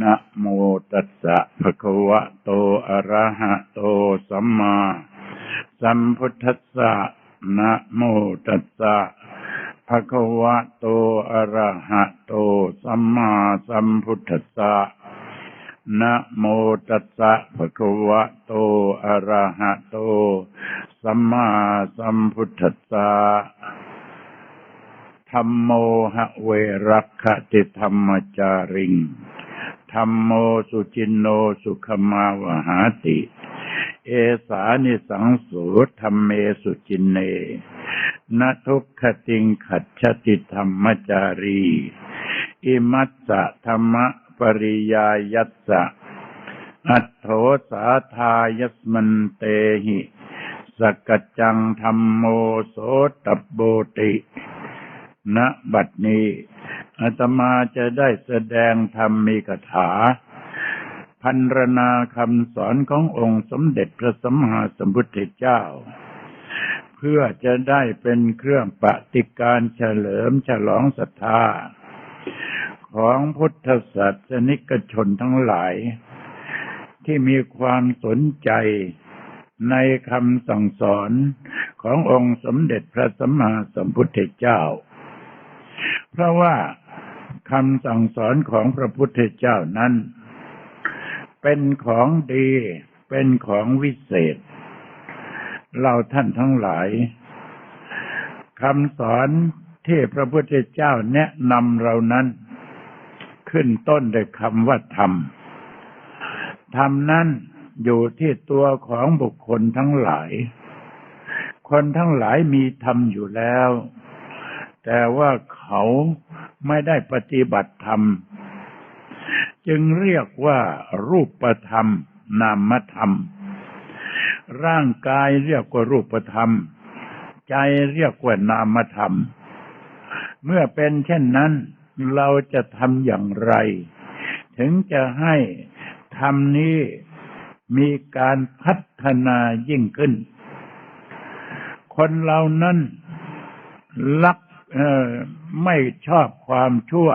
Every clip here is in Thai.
นะโมตัสสะภะคะวะโต อะระหะโต สัมมา สัมพุทธัสสะนะโมตัสสะภะคะวะโต อะระหะโต สัมมาสัมพุทธัสสะนะโมตัสสะภะคะวะโต อะระหะโต สัมมาสัมพุทธัสสะธัมโมหะเวรักขติธรรมจาริง ธรรมโมสุจินโนสุขมาวหาติ เอสานิสังสูธรรมเมสุจินเนนทุกขติงขัดชติธรรมจารี อิมัสสะธรรมปริยายัสสะ อัตโถสาทายัสมันเตหิ สกจังธรรมโมโสตบโบติณบัดนี้ อาตมาจะได้แสดงธรรมมีคาถา พันรนาคำสอนขององค์สมเด็จพระสัมมาสัมพุทธเจ้า เพื่อจะได้เป็นเครื่องปฏิการเฉลิมฉลองศรัทธา ของพุทธศาสนิกชนทั้งหลาย ที่มีความสนใจในคำสั่งสอนขององค์สมเด็จพระสัมมาสัมพุทธเจ้า เพราะว่า คำสั่งสอนของพระพุทธเจ้านั้น เป็นของดี เป็นของวิเศษ เราท่านทั้งหลายคำสอนที่พระพุทธเจ้าแนะนำเรานั้น ขึ้นต้นด้วยคำว่าธรรม ธรรมนั้นอยู่ที่ตัวของบุคคลทั้งหลาย คนทั้งหลายมีธรรมอยู่แล้ว แต่ว่าเขา ไม่ได้ปฏิบัติธรรม จึงเรียกว่ารูปธรรม นามธรรม ร่างกายเรียกว่ารูปธรรม ใจเรียกว่านามธรรม เมื่อเป็นเช่นนั้น เราจะทำอย่างไร ถึงจะให้ธรรมนี้มีการพัฒนายิ่งขึ้น คนเรานั้นรัก ไม่ชอบความชั่ว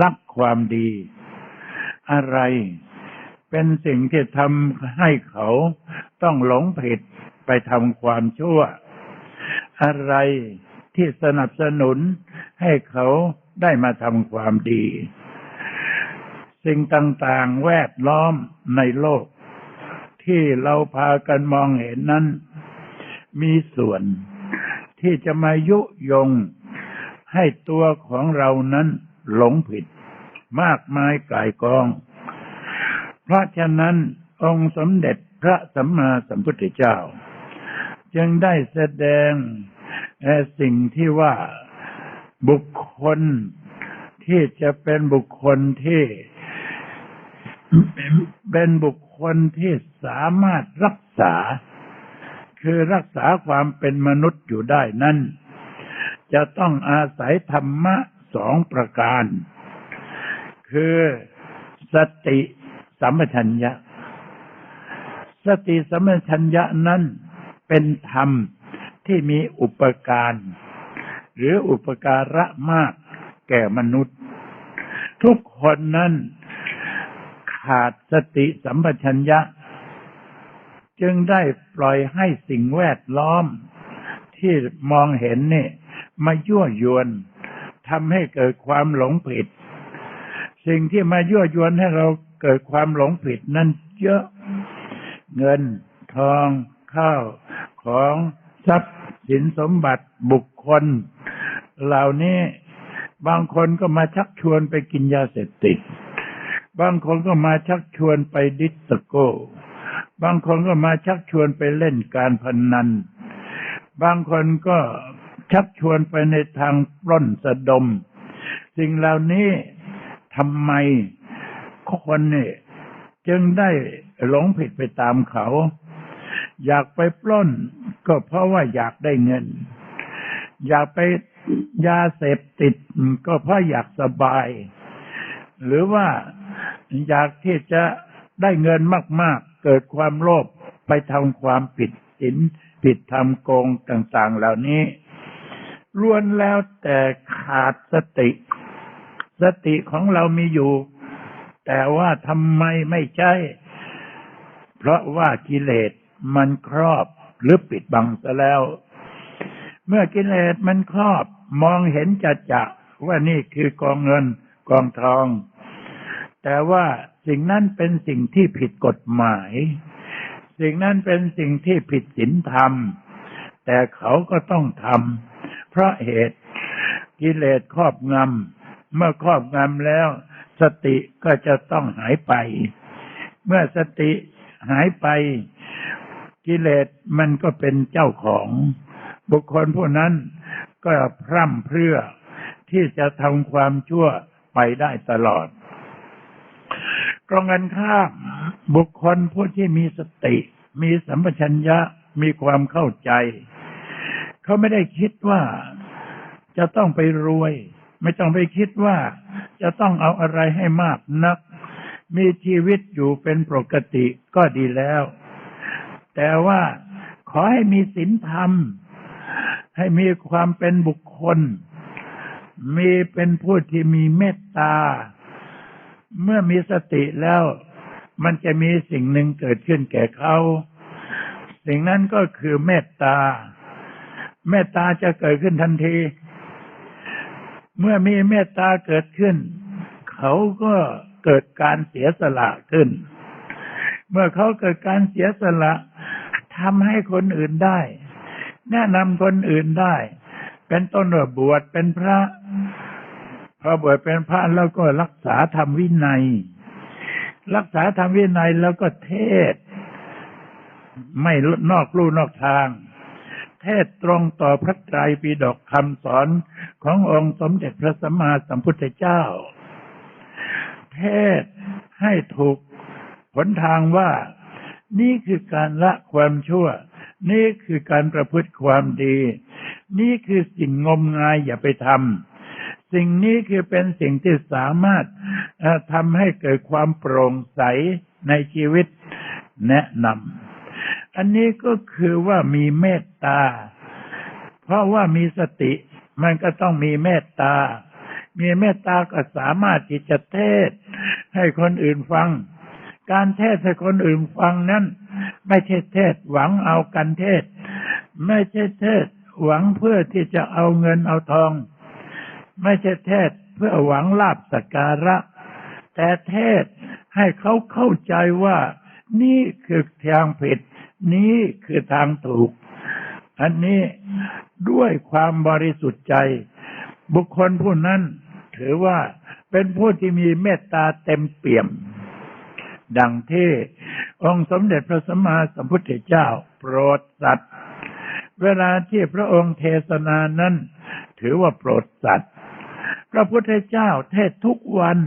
รักความดี อะไรเป็นสิ่งที่ทำให้เขาต้องหลงผิดไปทำความชั่ว อะไรที่สนับสนุนให้เขาได้มาทำความดี สิ่งต่างๆแวดล้อมในโลก ที่เราพากันมองเห็นนั้น มีส่วนที่จะมายุยง ให้ตัวของเรานั้นหลงผิด มากมายกายกอง เพราะฉะนั้นองค์สมเด็จพระสัมมาสัมพุทธเจ้า จึงได้แสดงสิ่งที่ว่าบุคคลที่จะเป็นบุคคลที่เป็นบุคคลที่สามารถรักษา คือรักษาความเป็นมนุษย์อยู่ได้นั้น จะต้องอาศัยธรรมะสองประการ คือสติสัมปชัญญะ สติสัมปชัญญะนั้นเป็นธรรมที่มีอุปการ หรืออุปการะมากแก่มนุษย์ ทุกคนนั้นขาดสติสัมปชัญญะ จึงได้ปล่อยให้สิ่งแวดล้อมที่มองเห็นนี่ มายั่วยวนทำให้เกิดความหลงผิด สิ่งที่มายั่วยวนให้เราเกิดความหลงผิดนั้นเยอะ เงิน ทอง ข้าว ของทรัพย์สินสมบัติบุคคล เหล่านี้บางคนก็มาชักชวนไปกินยาเสพติด บางคนก็มาชักชวนไปดิสโก้ บางคนก็มาชักชวนไปเล่นการพนนัน บางคนก็ ชักชวนไปในทางปล้นสะดม สิ่งเหล่านี้ทำไมคนนี่จึงได้หลงผิดไปตามเขา อยากไปปล้นก็เพราะว่าอยากได้เงิน อยากไปยาเสพติดก็เพราะอยากสบาย หรือว่าอยากที่จะได้เงินมาก ๆ เกิดความโลภไปทำความผิดศีลผิดทำโกงต่าง ๆ เหล่านี้ ล้วนแล้วแต่ขาดสติ สติของเรามีอยู่ แต่ว่าทำไมไม่ใช่ เพราะว่ากิเลสมันครอบหรือปิดบังซะแล้ว เมื่อกิเลสมันครอบมองเห็นจัดจะว่านี่คือกองเงินกองทอง แต่ว่าสิ่งนั้นเป็นสิ่งที่ผิดกฎหมาย สิ่งนั้นเป็นสิ่งที่ผิดศีลธรรม แต่เขาก็ต้องทำ ราะเหตุ กิเลสครอบงำเมื่อครอบงำแล้ว สติก็จะต้องหายไป เมื่อสติหายไป กิเลสมันก็เป็นเจ้าของ บุคคลผู้นั้นก็พร่ำเพรื่อที่จะทำความชั่วไปได้ตลอดตรงกันข้ามบุคคลผู้ที่มีสติ มีสัมปชัญญะมีความเข้าใจ เขาไม่ได้คิดว่าจะต้องไปรวย ไม่ต้องไปคิดว่าจะต้องเอาอะไรให้มากนัก มีชีวิตอยู่เป็นปกติก็ดีแล้ว แต่ว่าขอให้มีศีลธรรม ให้มีความเป็นบุคคล มีเป็นผู้ที่มีเมตตา เมื่อมีสติแล้ว มันจะมีสิ่งหนึ่งเกิดขึ้นแก่เขา สิ่งนั้นก็คือเมตตา เมตตาจะเกิดขึ้นทันที เมื่อมีเมตตาเกิดขึ้น เขาก็เกิดการเสียสละขึ้น เมื่อเขาเกิดการเสียสละทำให้คนอื่นได้ แนะนำคนอื่นได้ เป็นต้นว่าบวชเป็นพระพอบวชเป็นพระแล้วก็รักษาธรรมวินัย รักษาธรรมวินัยแล้วก็เทศ ไม่นอกลู่นอกทาง เทศตรงต่อพระไตรปิฎกคำสอนขององค์สมเด็จพระสัมมาสัมพุทธเจ้า เทศให้ถูกผลทางว่า นี่คือการละความชั่ว นี่คือการประพฤติความดี นี่คือสิ่งงมงายอย่าไปทำสิ่งนี้คือเป็นสิ่งที่สามารถทำให้เกิดความโปร่งใสในชีวิตแนะนำ อันนี้ก็คือว่ามีเมตตา เพราะว่ามีสติ มันก็ต้องมีเมตตา มีเมตตาก็สามารถที่จะเทศ ให้คนอื่นฟัง การเทศให้คนอื่นฟังนั้น ไม่ใช่เทศหวังเอากันเทศ ไม่ใช่เทศหวังเพื่อที่จะเอาเงินเอาทอง ไม่ใช่เทศเพื่อหวังลาบสกการะ แต่เทศให้เขาเข้าใจว่านี่คือทางผิด นี่คือทางถูก อันนี้ด้วยความบริสุทธิ์ใจ บุคคลผู้นั้นถือว่าเป็นผู้ที่มีเมตตาเต็มเปี่ยม ดังที่องค์สมเด็จพระสัมมาสัมพุทธเจ้าโปรดสัตว์ เวลาที่พระองค์เทศนานั้น ถือว่าโปรดสัตว์ พระพุทธเจ้าเทศทุกวัน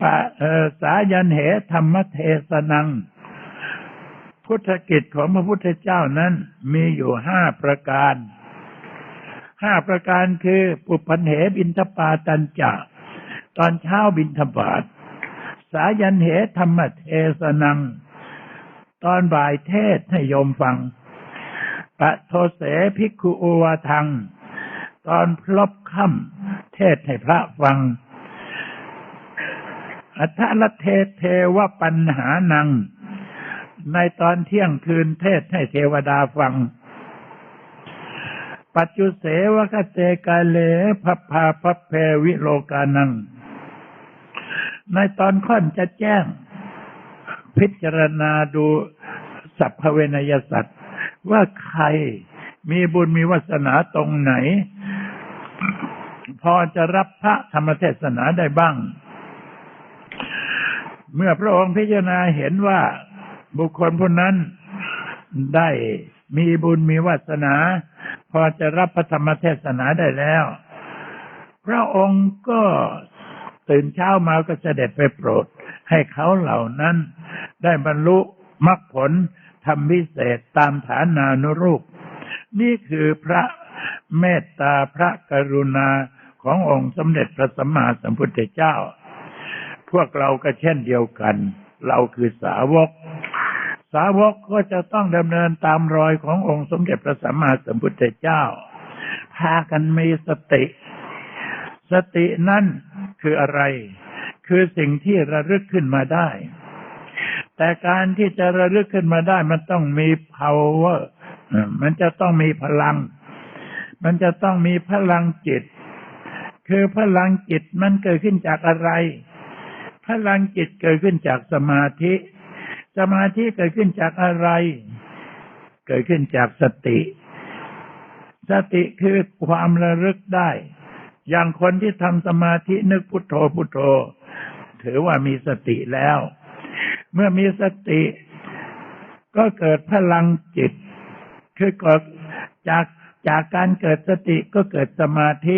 ปะสายันเหธรรมเทศนัง พุทธกิจของพระพุทธเจ้านั้นมีอยู่ห้าประการห้าประการคือปุพันเหบินทปาตันจะตอนเช้าบินทบาท สายันเหธรรมเทศนัง ตอนบ่ายเทศให้โยมฟังปะโทเสภิกขุโอวาทัง ตอนพลบค่ำเทศให้พระฟัง อัทธละเทเทวปัญหานัง ในตอนเที่ยงคืนเทศให้เทวดาฟัง ปัจจุเสวกเตกาเลพัพพาพัพเพวิโลกานัง ในตอนค่อนจะแจ้ง พิจารณาดูสัพพเวนยสัตว์ ว่าใครมีบุญมีวาสนาตรงไหน พอจะรับพระธรรมเทศนาได้บ้าง เมื่อพระองค์พิจารณาเห็นว่า บุคคลผู้นั้นได้มีบุญมีวาสนา พอจะรับพระธรรมเทศนาได้แล้ว พระองค์ก็ตื่นเช้ามาก็เสด็จไปโปรด ให้เขาเหล่านั้น ได้บรรลุมรรคผลทำพิเศษตามฐานานุรูป นี่คือพระเมตตาพระกรุณาขององค์สมเด็จพระสัมมาสัมพุทธเจ้า พวกเราก็เช่นเดียวกัน เราคือสาวก สาวกก็จะต้องดำเนินตามรอยขององค์สมเด็จพระสัมมาสัมพุทธเจ้า พากันมีสติ สตินั่นคืออะไร คือสิ่งที่ระลึกขึ้นมาได้ แต่การที่จะระลึกขึ้นมาได้มันต้องมี power มันจะต้องมีพลัง มันจะต้องมีพลังจิต คือพลังจิตมันเกิดขึ้นจากอะไร พลังจิตเกิดขึ้นจากสมาธิ สมาธิเกิดขึ้นจากอะไร เกิดขึ้นจากสติ สติคือความระลึกได้ อย่างคนที่ทำสมาธินึกพุทโธพุทโธ ถือว่ามีสติแล้ว เมื่อมีสติ ก็เกิดพลังจิต คือเกิดจากจากการเกิดสติก็เกิดสมาธิ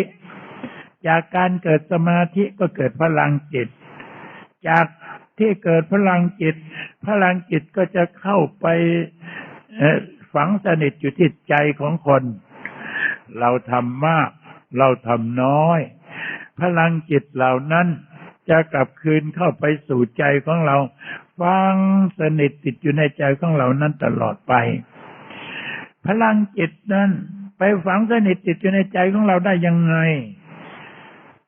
จากการเกิดสมาธิก็เกิดพลังจิต จากที่เกิดพลังจิต พลังจิตก็จะเข้าไปฝังสนิทอยู่ที่ใจของคน เราทำมาก เราทำน้อย พลังจิตเหล่านั้นจะกลับคืนเข้าไปสู่ใจของเรา ฟังสนิทติดอยู่ในใจของเรานั้นตลอดไป พลังจิตนั้นไปฝังสนิทติดอยู่ในใจของเราได้ยังไง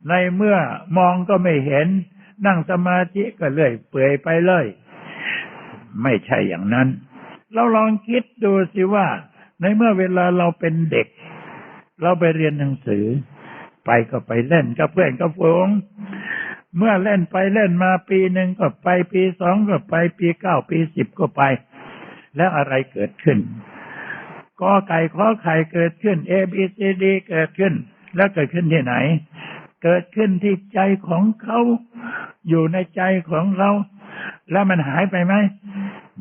ในเมื่อมองก็ไม่เห็น นั่งสมาธิก็เลื่อยเปื่อยไปเลย ไม่ใช่อย่างนั้น เราลองคิดดูสิว่า ในเมื่อเวลาเราเป็นเด็ก เราไปเรียนหนังสือ ไปก็ไปเล่นกับเพื่อนกับฝูงเมื่อเล่นไปเล่นมาปีหนึ่งก็ไปปีสองก็ไปปีเก้าปีสิบก็ไป แล้วอะไรเกิดขึ้นกอไก่ขอไข่เกิดขึ้น A B C D เกิดขึ้น แล้วเกิดขึ้นที่ไหน เกิดขึ้นที่ใจของเขาอยู่ในใจของเรา แล้วมันหายไปไหม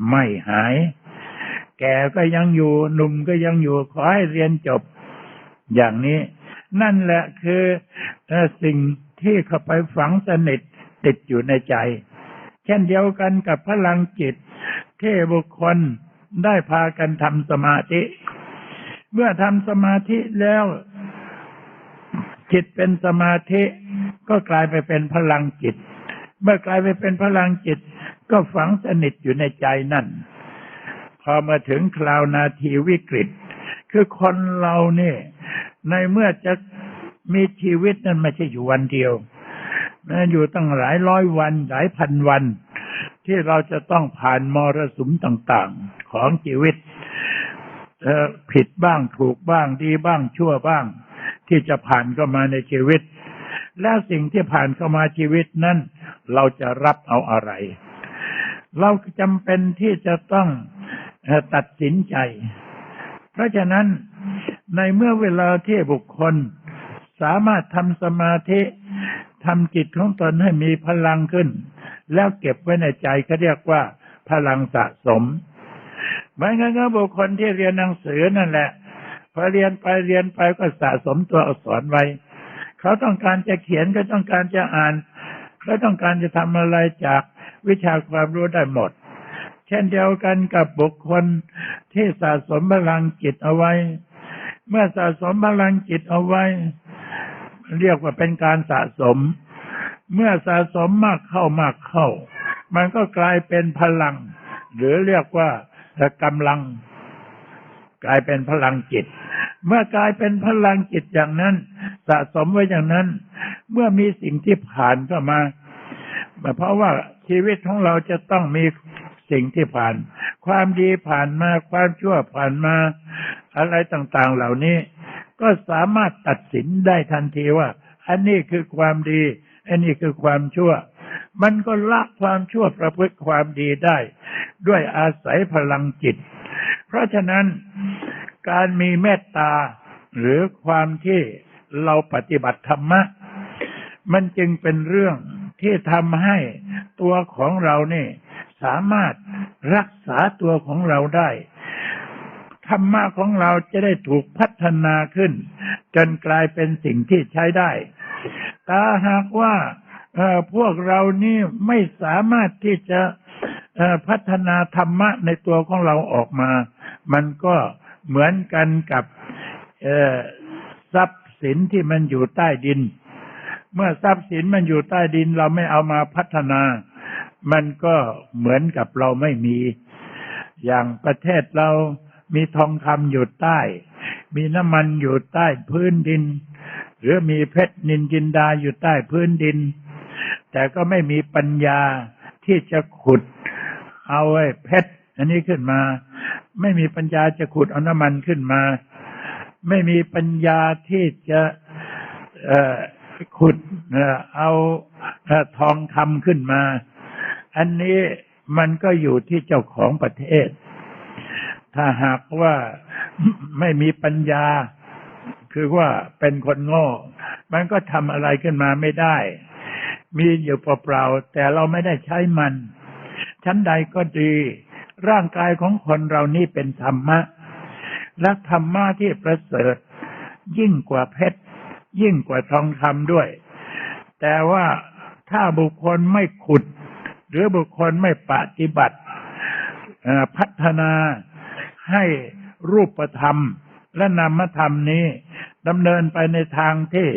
ไม่หาย แก่ก็ยังอยู่หนุ่มก็ยังอยู่ ขอให้เรียนจบ อย่างนี้ นั่นแหละคือเอ่อสิ่งที่เข้าไปฝังสนิทติดอยู่ในใจ เช่นเดียวกันกับพลังจิต ที่บุคคลได้พากันทำสมาธิ เมื่อทำสมาธิแล้ว จิตเป็นสมาธิก็กลายไปเป็นพลังจิต เมื่อกลายไปเป็นพลังจิต ก็ฝังสนิทอยู่ในใจนั่น พอมาถึงคราวนาทีวิกฤต คือคนเราเนี่ย ในเมื่อจะมีชีวิตนั้นไม่ใช่อยู่วันเดียวนะอยู่ตั้งหลายร้อยวันหลายพันวัน ที่เราจะต้องผ่านมรสุมต่างๆ ของชีวิตผิดบ้างถูกบ้างดีบ้างชั่วบ้าง ที่จะผ่านเข้ามาในชีวิต แล้วสิ่งที่ผ่านเข้ามาชีวิตนั้น เราจะรับเอาอะไร เราจำเป็นที่จะต้องตัดสินใจ เพราะฉะนั้นในเมื่อเวลาที่บุคคล สามารถทำสมาธิทำจิตของตนให้มีพลังขึ้น แล้วเก็บไว้ในใจเขาเรียกว่า พลังสะสมเหมือนกันกับบุคคลที่เรียนหนังสือนั่นแหละพอเรียนไปเรียนไปก็สะสมตัวอักษรไว้ เขาต้องการจะเขียนก็ต้องการจะอ่าน เขาต้องการจะทำอะไรจากวิชาความรู้ได้หมด เช่นเดียวกันกับบุคคลที่สะสมพลังจิตเอาไว้ เมื่อสะสมพลังจิตเอาไว้ เรียกว่าเป็นการสะสม เมื่อสะสมมากเข้ามากเข้า มันก็กลายเป็นพลัง หรือเรียกว่ากำลัง กลายเป็นพลังจิต เมื่อกลายเป็นพลังจิตอย่างนั้น สะสมไว้อย่างนั้น เมื่อมีสิ่งที่ผ่านเข้ามา เพราะว่าชีวิตของเราจะต้องมีสิ่งที่ผ่าน ความดีผ่านมา ความชั่วผ่านมา อะไรต่างๆเหล่านี้ ก็สามารถตัดสินได้ทันทีว่า อันนี้คือความดี อันนี้คือความชั่ว มันก็ละความชั่วประพฤติความดีได้ ด้วยอาศัยพลังจิต เพราะฉะนั้นการมีเมตตาหรือความที่เราปฏิบัติธรรมะ มันจึงเป็นเรื่องที่ทำให้ตัวของเราเนี่ยสามารถรักษาตัวของเราได้ธรรมะของเราจะได้ถูกพัฒนาขึ้น จนกลายเป็นสิ่งที่ใช้ได้แต่หากว่าพวกเรานี่ไม่สามารถที่จะพัฒนาธรรมะในตัวของเราออกมา มันก็เหมือนกันกับทรัพย์สินที่มันอยู่ใต้ดิน เมื่อทรัพย์สินมันอยู่ใต้ดินเราไม่เอามาพัฒนา มันก็เหมือนกับเราไม่มี อย่างประเทศเรามีทองคำอยู่ใต้ มีน้ำมันอยู่ใต้พื้นดิน หรือมีเพชรนินจินดาอยู่ใต้พื้นดิน แต่ก็ไม่มีปัญญาที่จะขุดเอาไอ้เพชรอันนี้ขึ้นมา ไม่มีปัญญาจะขุดเอาน้ำมันขึ้นมา ไม่มีปัญญาที่จะเอ่อ ขุดเอาทองคำขึ้นมา อันนี้มันก็อยู่ที่เจ้าของประเทศ ถ้าหากว่าไม่มีปัญญา คือว่าเป็นคนโง่ มันก็ทำอะไรขึ้นมาไม่ได้ มีอยู่เปล่าๆแต่เราไม่ได้ใช้มัน ชั้นใดก็ดี ร่างกายของคนเรานี่เป็นธรรมะ และธรรมะที่ประเสริฐยิ่งกว่าเพชร ยิ่งกว่าทองคำด้วย แต่ว่าถ้าบุคคลไม่ขุด หรือบุคคลไม่ปฏิบัติพัฒนาให้รูปธรรมและนามธรรมนี้ดำเนินไปในทางที่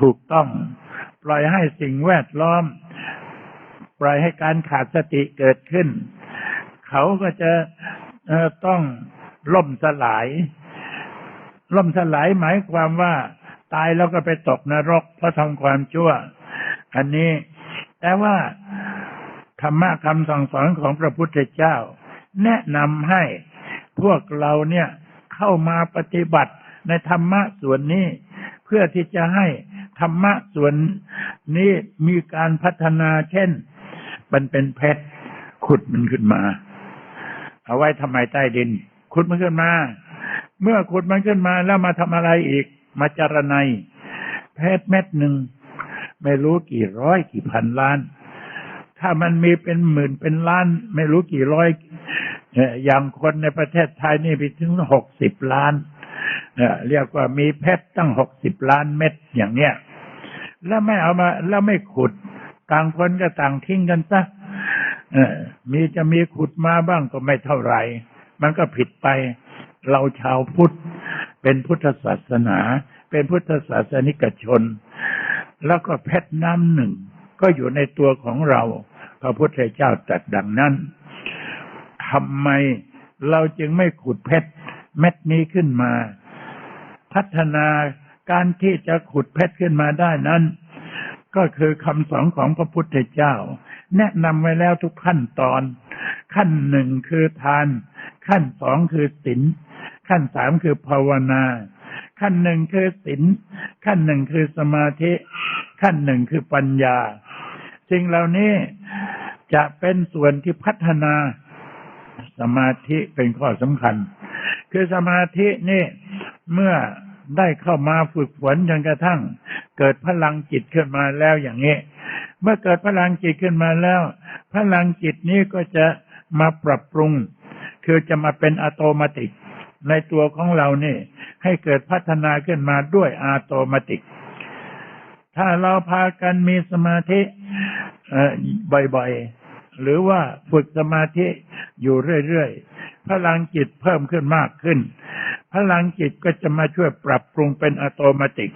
ถูกต้อง ปล่อยให้สิ่งแวดล้อม ปล่อยให้การขาดสติเกิดขึ้น เขาก็จะต้องล่มสลาย ล่มสลายหมายความว่า ตายแล้วก็ไปตกนรกเพราะทำความชั่ว อันนี้ แต่ว่าธรรมะคำสั่งสอนของพระพุทธเจ้า แนะนำให้พวกเราเนี่ยเข้ามาปฏิบัติในธรรมะส่วนนี้ เพื่อที่จะให้ธรรมะส่วนนี้มีการพัฒนาเช่น มันเป็นเพชรขุดมันขึ้นมา เอาไว้ทำไมใต้ดิน ขุดมันขึ้นมา เมื่อขุดมันขึ้นมาแล้วมาทำอะไรอีก มาจารณัยเพชรเม็ดหนึ่ง ไม่รู้กี่ร้อยกี่พันล้าน ถ้ามันมีเป็นหมื่นเป็นล้าน ไม่รู้กี่ร้อยอย่างคนในประเทศไทยนี่ไปถึงหกสิบล้านเรียกว่ามีเพชรตั้งหกสิบล้านเม็ดอย่างเนี้ยแล้วไม่เอามาแล้วไม่ขุดต่างคนก็ต่างทิ้งกันซะมีจะมีขุดมาบ้างก็ไม่เท่าไหร่ มันก็ผิดไป เราชาวพุทธ เป็นพุทธศาสนา เป็นพุทธศาสนิกชน แล้วก็เพชรน้ำหนึ่ง ก็อยู่ในตัวของเรา พระพุทธเจ้าตรัสดังนั้นทำไมเราจึงไม่ขุดเพชรเม็ดนี้ขึ้นมา พัฒนาการที่จะขุดเพชรขึ้นมาได้นั้น ก็คือคำสอนของพระพุทธเจ้า แนะนำไว้แล้วทุกขั้นตอน ขั้นหนึ่งคือทาน ขั้นสองคือศีล ขั้นสามคือภาวนา ขั้นหนึ่งคือศีลขั้นหนึ่งคือสมาธิ ขั้นหนึ่งคือปัญญาสิ่งเหล่านี้จะเป็นส่วนที่พัฒนาสมาธิเป็นข้อสำคัญ คือสมาธินี่เมื่อได้เข้ามาฝึกฝนจนกระทั่ง เกิดพลังจิตขึ้นมาแล้วอย่างนี้ เมื่อเกิดพลังจิตขึ้นมาแล้ว พลังจิตนี้ก็จะมาปรับปรุง คือจะมาเป็นอัตโนมัติ ในตัวของเรานี่ ให้เกิดพัฒนาขึ้นมาด้วยอัตโนมัติก ถ้าเราพากันมีสมาธิบ่อยๆ หรือว่าฝึกสมาธิอยู่เรื่อยๆ พลังจิตเพิ่มขึ้นมากขึ้น พลังจิตก็จะมาช่วยปรับปรุงเป็นอัตโนมัติ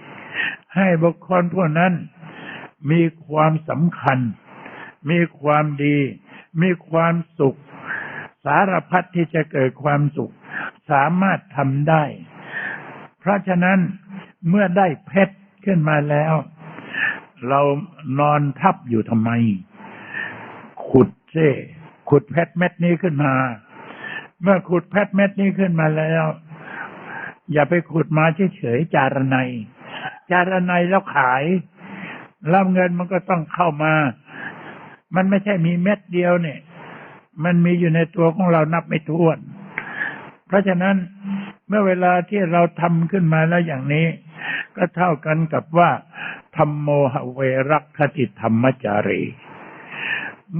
ให้บุคคลพวกนั้นมีความสำคัญ มีความดี มีความสุข สารพัดที่จะเกิดความสุข สามารถทำได้ เพราะฉะนั้นเมื่อได้เพชรขึ้นมาแล้ว เรานอนทับอยู่ทำไม ขุดเซ่ขุดเพชรเม็ดนี้ขึ้นมา เมื่อขุดเพชรเม็ดนี้ขึ้นมาแล้ว อย่าไปขุดมาเฉยๆจารนัยจารนัยแล้วขายแล้วเงินมันก็ต้องเข้ามา มันไม่ใช่มีเม็ดเดียวเนี่ย มันมีอยู่ในตัวของเรานับไม่ถ้วน ราะฉะนั้นเมื่อเวลาที่เราทำขึ้นมาแล้วอย่างนี้ ก็เท่ากันกับว่าธรรมโมหเวรักขติธรรมจารี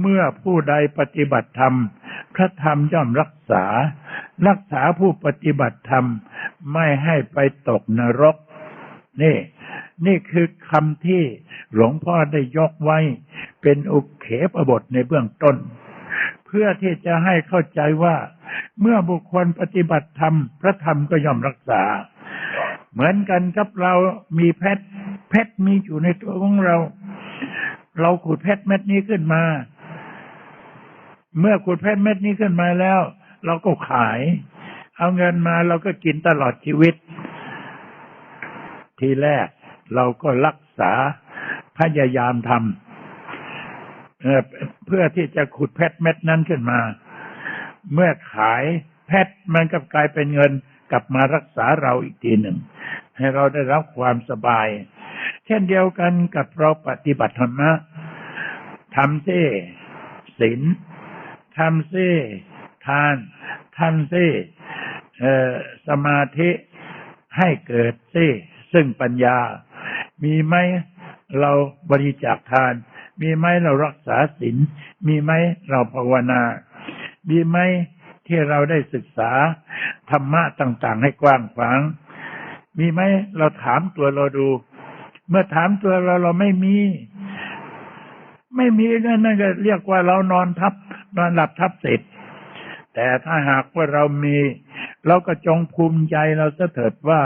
เมื่อผู้ใดปฏิบัติธรรม พระธรรมย่อมรักษา รักษาผู้ปฏิบัติธรรมไม่ให้ไปตกนรก นี่ นี่คือคำที่หลวงพ่อได้ยกไว้ เป็นอุเขปบทในเบื้องต้น เพื่อที่จะให้เข้าใจว่า เมื่อบุคคลปฏิบัติธรรม พระธรรมก็ย่อมรักษา เหมือนกันกับเรามีเพชรเพชรมีอยู่ในตัวของเรา เราขุดเพชรเม็ดนี้ขึ้นมา เมื่อขุดเพชรเม็ดนี้ขึ้นมาแล้ว เราก็ขาย เอาเงินมาเราก็กินตลอดชีวิต ทีแรกเราก็รักษาพยายามทเอ่อเพื่อที่จะขุดเพชรเม็ดนั้นขึ้นมา เมื่อขายเพชรมันก็กลายเป็นเงินกลับมารักษาเราอีกทีหนึ่ง ให้เราได้รับความสบาย เช่นเดียวกันกับเราปฏิบัติธรรมะทำเส้ศีลทำเส้ทานทำเส้เอ่สมาธิให้เกิดเส้ซึ่งปัญญา มีไหมเราบริจาคทาน มีไหมเรารักษาศีลมีไหมเราภาวนา มีไหมที่เราได้ศึกษาธรรมะต่างๆ ให้กว้างขวาง มีไหมเราถามตัวเราดู เมื่อถามตัวเราเราไม่มี ไม่มีนั่นนั่นก็เรียกว่าเรานอนทับนอนหลับทับเสร็จ แต่ถ้าหากว่าเรามี เราก็จงภูมิใจเราจะเถิดว่า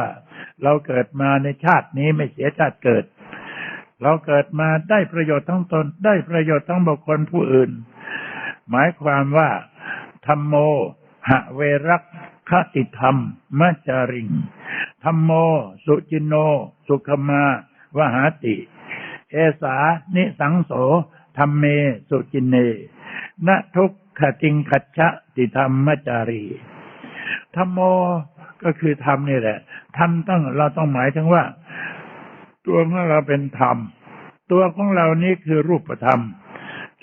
เราเกิดมาในชาตินี้ไม่เสียชาติเกิด เราเกิดมาได้ประโยชน์ทั้งตนได้ประโยชน์ทั้งบุคคลผู้อื่น หมายความว่า ธรรมโม หะเวรักคติธรรมมัจาริงธรรมโม สุจินโน สุขมาวหาติ เอสา นิสังโสธรรมเม สุจินเนนทุกขติงขัจฉะติธรรมมัจจารีธรรมโมก็คือธรรมนี่แหละธรรมต้องเราต้องหมายถึงว่า ตัวของเราเป็นธรรม ตัวของเรานี้คือรูปธรรม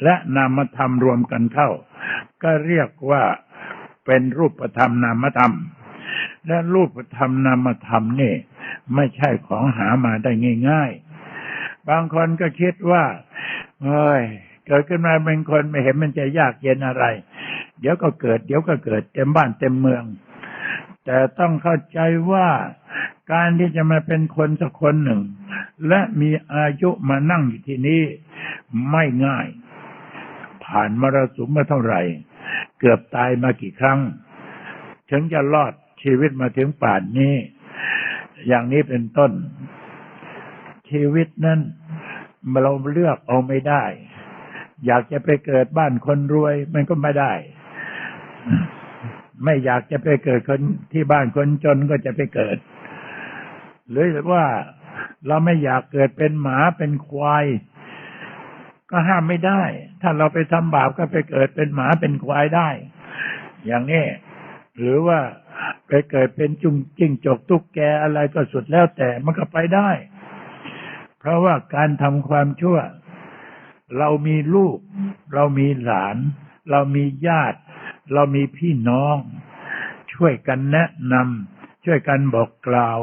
และนามธรรมรวมกันเข้า ก็เรียกว่าเป็นรูปธรรมนามธรรม และรูปธรรมนามธรรมนี่ ไม่ใช่ของหามาได้ง่าย ๆ บางคนก็คิดว่าเฮ้ยเกิดขึ้นมาเป็นคนไม่เห็นมันจะยากเย็นอะไร เดี๋ยวก็เกิด เดี๋ยวก็เกิดเต็มบ้านเต็มเมือง แต่ต้องเข้าใจว่าการที่จะมาเป็นคนสักคนหนึ่ง และมีอายุมานั่งอยู่ที่นี่ไม่ง่าย ผ่านมรสุมมาเท่าไหร่ เกือบตายมากี่ครั้ง ถึงจะรอดชีวิตมาถึงป่านนี้ อย่างนี้เป็นต้น ชีวิตนั้นเราเลือกเอาไม่ได้ อยากจะไปเกิดบ้านคนรวย มันก็ไม่ได้ ไม่อยากจะไปเกิดคนที่บ้านคนจนก็จะไปเกิด หรือว่าเราไม่อยากเกิดเป็นหมาเป็นควาย ก็ห้ามไม่ได้ ถ้าเราไปทำบาปก็ไปเกิดเป็นหมาเป็นควายได้ อย่างนี้ หรือว่าไปเกิดเป็นจุงจิ้งจกตุ๊กแกอะไรก็สุดแล้วแต่มันก็ไปได้ เพราะว่าการทำความชั่ว เรามีลูก เรามีหลาน เรามีญาติ เรามีพี่น้อง ช่วยกันแนะนำช่วยกันบอกกล่าว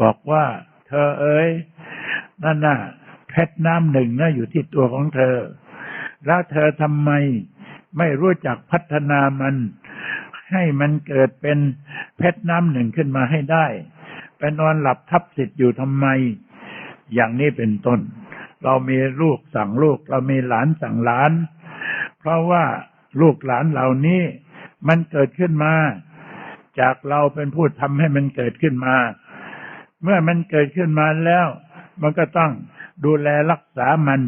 บอกว่า เธอเอ้ยนั่นน่ะ เพชรน้ำหนึ่งนะอยู่ที่ตัวของเธอ แล้วเธอทำไมไม่รู้จักพัฒนามัน ให้มันเกิดเป็นเพชรน้ำหนึ่งขึ้นมาให้ได้ไปนอนหลับทับสิทธิ์อยู่ทำไม อย่างนี้เป็นต้น เรามีลูกสั่งลูก เรามีหลานสั่งหลาน เพราะว่าลูกหลานเหล่านี้มันเกิดขึ้นมา จากเราเป็นผู้ทำให้มันเกิดขึ้นมา เมื่อมันเกิดขึ้นมาแล้ว มันก็ต้อง ดูแลรักษามัน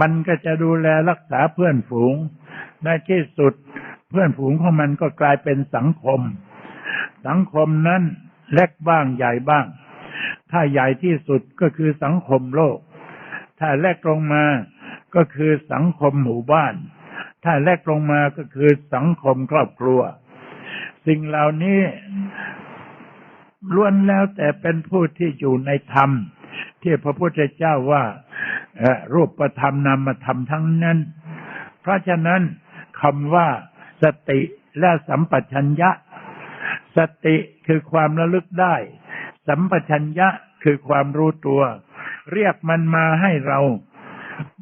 มันก็จะดูแลรักษาเพื่อนฝูงในที่สุดเพื่อนฝูงของมันก็กลายเป็นสังคม สังคมนั้นเล็กบ้างใหญ่บ้าง ถ้าใหญ่ที่สุดก็คือสังคมโลก ถ้าเล็กลงมาก็คือสังคมหมู่บ้าน ถ้าเล็กลงมาก็คือสังคมครอบครัว สิ่งเหล่านี้ล้วนแล้วแต่เป็นผู้ที่อยู่ในธรรม ที่พระพุทธเจ้าว่าเอ่อรูปธรรมนามธรรมทั้งนั้น เพราะฉะนั้นคำว่าสติและสัมปชัญญะ สติคือความระลึกได้ สัมปชัญญะคือความรู้ตัว เรียกมันมาให้เรา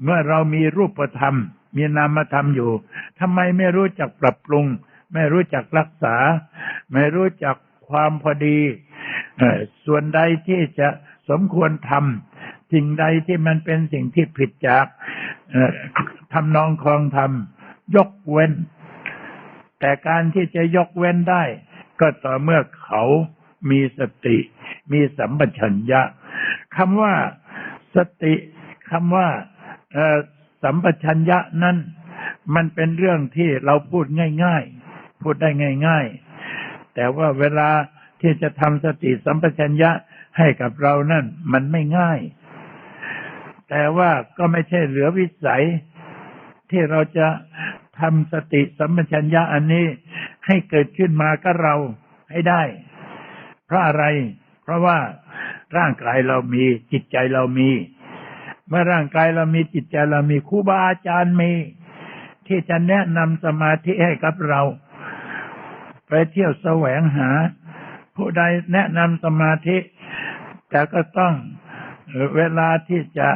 เมื่อเรามีรูปธรรม มีนามธรรมอยู่ทำไมไม่รู้จักปรับปรุง ไม่รู้จักรักษา ไม่รู้จักความพอดีส่วนใดที่จะ สมควรทำสิ่งใดที่มันเป็นสิ่งที่ผิดจากทำนองคลองธรรมยกเว้น แต่การที่จะยกเว้นได้ ก็ต่อเมื่อเขามีสติ มีสัมปชัญญะคำว่าสติคำว่าสัมปชัญญะนั้น มันเป็นเรื่องที่เราพูดง่าย ๆ พูดได้ง่าย ๆ แต่ว่าเวลาที่จะทำสติสัมปชัญญะ ให้กับเรานั่นมันไม่ง่าย แต่ว่าก็ไม่ใช่เหลือวิสัย ที่เราจะทำสติสัมปชัญญะอันนี้ให้เกิดขึ้นมากับเราให้ได้ เพราะอะไร เพราะว่าร่างกายเรามีจิตใจเรามีเมื่อร่างกายเรามีจิตใจเรามีครูบาอาจารย์มี ที่จะแนะนำสมาธิให้กับเรา ไปเที่ยวแสวงหา ผู้ใดแนะนำสมาธิ แต่ก็ต้องเวลาที่จะ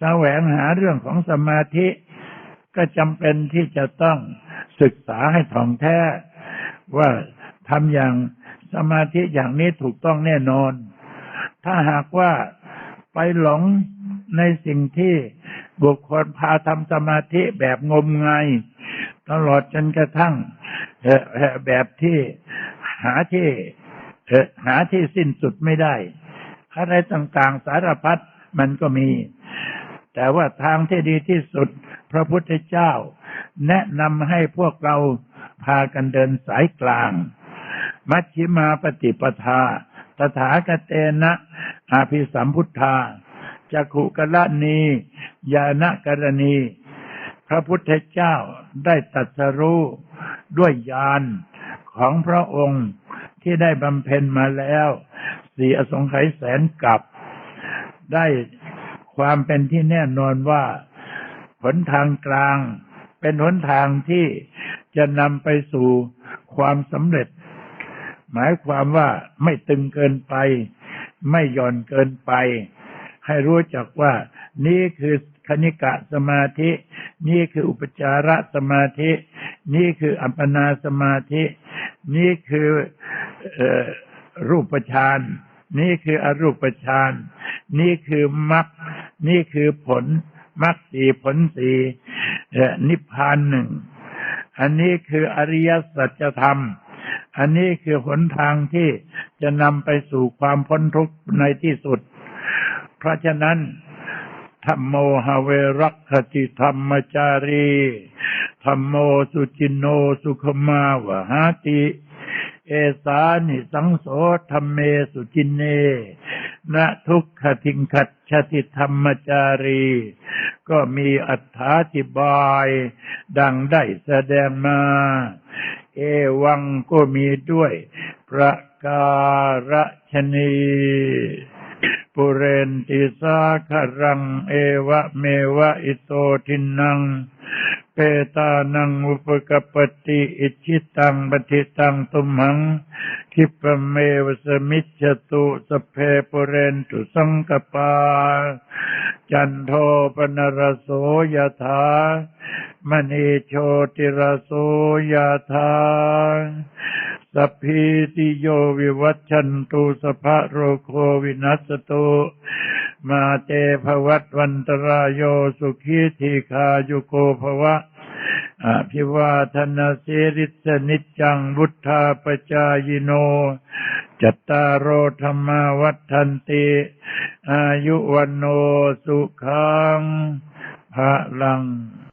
แสวงหาเรื่องของสมาธิ ก็จำเป็นที่จะต้องศึกษาให้ถ่องแท้ ว่าทำอย่างสมาธิอย่างนี้ถูกต้องแน่นอน ถ้าหากว่าไปหลงในสิ่งที่บุคคลพาทำสมาธิแบบงมงายตลอดจนกระทั่งแบบที่หาที่หาที่สิ้นสุดไม่ได้ อะไรต่างๆ สารพัดมันก็มี แต่ว่าทางที่ดีที่สุด พระพุทธเจ้า แนะนำให้พวกเราพากันเดินสายกลาง มัชฌิมาปฏิปทา ตถาคตเตนะ อาภิสัมพุทธาจักขุกละนียานะกรณี พระพุทธเจ้าได้ตรัสรู้ด้วยญาณของพระองค์ที่ได้บำเพ็ญมาแล้ว สี่อสงไขยแสนกับ ได้ความเป็นที่แน่นอนว่าหนทางกลางเป็นหนทางที่จะนำไปสู่ความสำเร็จ หมายความว่าไม่ตึงเกินไป ไม่หย่อนเกินไป ให้รู้จักว่า นี่คือคณิกะสมาธิ นี่คืออุปจารสมาธิ นี่คืออัปปนาสมาธิ นี่คือเออ รูปฌานนี่คืออรูปฌานนี่คือมรรคนี่คือผลมรรคสีผลสีนิพพานหนึ่งอันนี้คืออริยสัจธรรม อันนี้คือหนทางที่จะนำไปสู่ความพ้นทุกข์ในที่สุด เพราะฉะนั้นธรรมโมหเวรักขติธรรมจารีธรรมโมสุจินโนสุขมาวหาติ เอสานิสังโสธรรมเมสุจินเนนะทุกขทิงขัดชติธรรมจารี ก็มีอัธาธิบาย ดังได้แสดงมา เอวังก็มีด้วย ประการชนี ปุเรนติสาครัง เอวะเมวะอิโตทินัง เปตานังอุปกปปติอิชิตังปฏิตังตุมหังคิปะเมวสมิจตุสเพปุเรนตุสังกปา จันโทปนรโสยถามณีโชติรโสยถา สัพพิติโยวิวัชชันตุสภะโรโควินัสตุมาเตภวัตวันตรายโยสุขีทีคายุโกภวะอภิวาทนาสิริสนิจังบุทธาปจายโน จัตตารโอธรรมาวัฏันติ อายุวันโนสุขังภะลัง